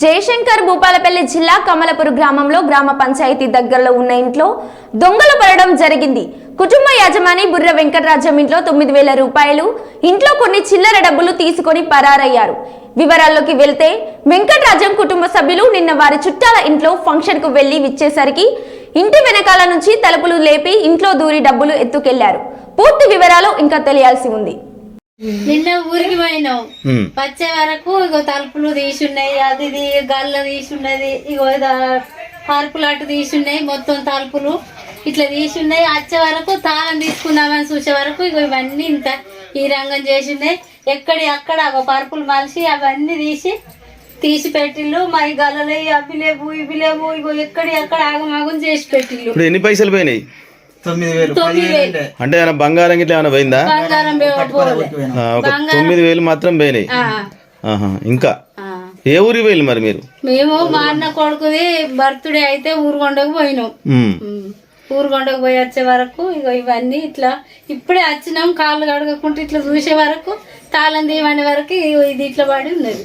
జయశంకర్ భూపాలపల్లి జిల్లా కమలపురు గ్రామంలో గ్రామ పంచాయతీ దగ్గరలో ఉన్న ఇంట్లో దొంగలు పడడం జరిగింది. కుటుంబ యజమాని బుర్ర వెంకటరాజం ఇంట్లో తొమ్మిది వేల రూపాయలు ఇంట్లో కొన్ని చిల్లర డబ్బులు తీసుకొని పరారయ్యారు. వివరాల్లోకి వెళ్తే వెంకటరాజం కుటుంబ సభ్యులు నిన్న వారి చుట్టాల ఇంట్లో ఫంక్షన్కు వెళ్ళి విచ్చేసరికి ఇంటి వెనకాల నుంచి తలుపులు లేపి ఇంట్లో దూరి డబ్బులు ఎత్తుకెళ్ళారు. పూర్తి వివరాలు ఇంకా తెలియాల్సి ఉంది. నిన్న ఊరికి పోయినాం. ఉమ్. వచ్చే వరకు ఇగో తలుపులు తీసున్నాయి అది ఇది గల్ల తీసున్నది ఇగో పరుపులు అటు తీసున్నాయి మొత్తం తలుపులు ఇట్లా తీసున్నాయి. వచ్చే వరకు తాళం తీసుకుందామని చూసే వరకు ఇగో ఇవన్నీ ఇంత ఈ రంగం చేసిన్నాయి ఎక్కడి అక్కడ ఒక పరుపులు మలిసి అవన్నీ తీసి తీసి పెట్టిళ్ళు. మరి గల్లలు అవి లేవు ఇవి లేవు ఇగో ఎక్కడి అక్కడ ఆగమాగం చేసి పెట్టిళ్ళు. ఎన్ని పైసలు పోయినాయి? అంటే ఏమైనా బంగారం గిట్ల ఏమైనా పోయిందా? ఒక తొమ్మిది వేలు మాత్రం పోయినాయి. ఇంకా? ఆ. ఏ ఊరికి పోయిల్లు మరి మీరు? మేము మా అన్న కొడుకుది బర్త్డే అయితే ఊరుగొండకు పోయినాం. ఊరుగొండకు పోయి వచ్చే వరకు ఇక ఇవన్నీ ఇట్లా ఇప్పుడే వచ్చినాం కాళ్ళు కడగకుండా ఇట్లా చూసే వరకు తాళం తీయమనే వరకు ఇగో ఇది ఇట్లా పడి ఉన్నది.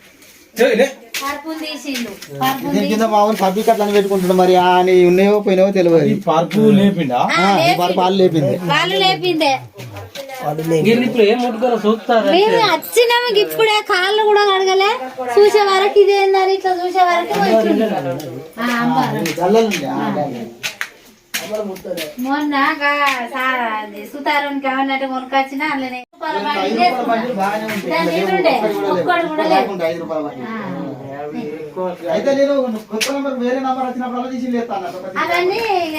పబ్లిక్ అట్లా పెట్టుకుంటున్నాడు మరి అని ఉన్నాయో పోయినాయో తెలియదు. పరుపు లేపిండా. మరి పాలు లేపింది వాళ్ళు లేపిందే మేము వచ్చినాము ఇప్పుడే కాళ్ళు కూడా కడగలే. చూసే వరకు ఇదేందని ఇట్లా చూసే వరకు మొన్న గా- సా- అది సుతారానికి ఏమన్నట్టు కొనుకొచ్చినా అందులోనే. ఒక్కడు కూడా లేదు. అయితే నేను కొత్త నంబర్ వేరే నంబర్ వచ్చినప్పుడు తీసి అవన్నీ ఇక